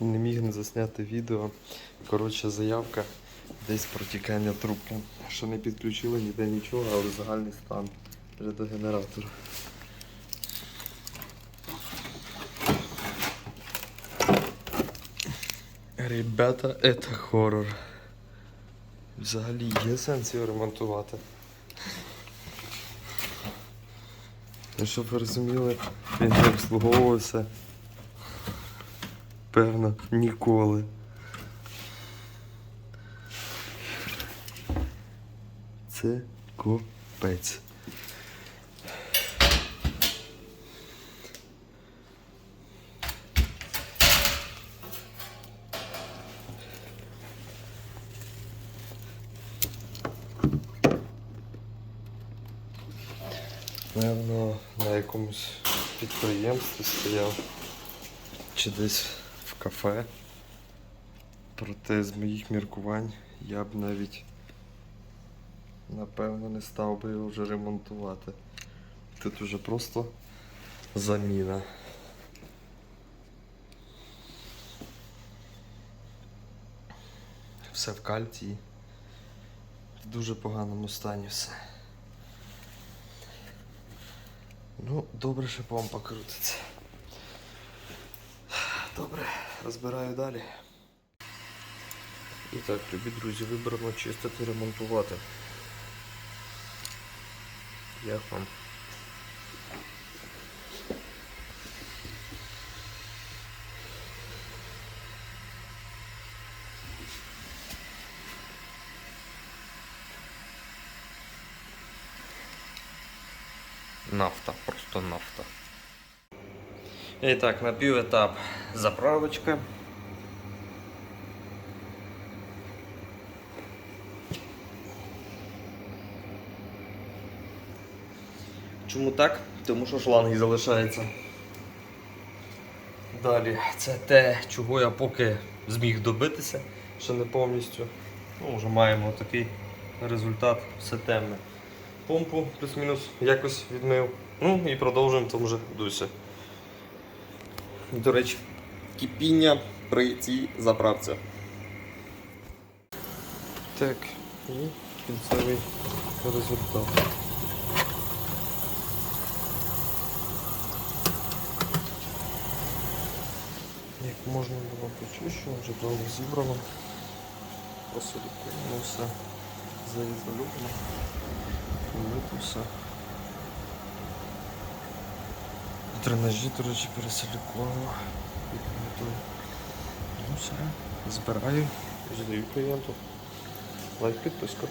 не міг не засняти відео. Коротше, заявка десь протікання трубки. Що не підключили ніде нічого, але загальний стан генератора. Ребята, это хоррор. Взагалі є сенс його ремонтувати. Ну, щоб ви розуміли, він не обслуговувався. Певно, ніколи. Це копець. Певно, на якомусь підприємстві стояв чи десь кафе. Проте з моїх міркувань я б навіть напевно не став би його вже ремонтувати. Тут уже просто заміна. Все в кальції. В дуже поганому стані все. Ну, добре, що помпа крутиться. Добре, розбираю далі. І так, любі друзі, вибрано чистити, ремонтувати. Як вам? Нафта, просто нафта. І так, на піветап заправочка. Чому так? Тому що шланги залишаються. Далі, це те, чого я поки зміг добитися, ще не повністю. Ну, вже маємо такий результат, все темне. Помпу плюс-мінус якось відмив. Ну і продовжуємо в тому же дусі. До речі, кипіння при цій заправці. Так, і кінцевий результат. Як можна було почищено, вже довго зібрано. Посилікуємо все заізольовано. Помити все. Дренажі, до речі, пересилікував. Ну все, збираю, здаю клієнту. Лайк, підписка.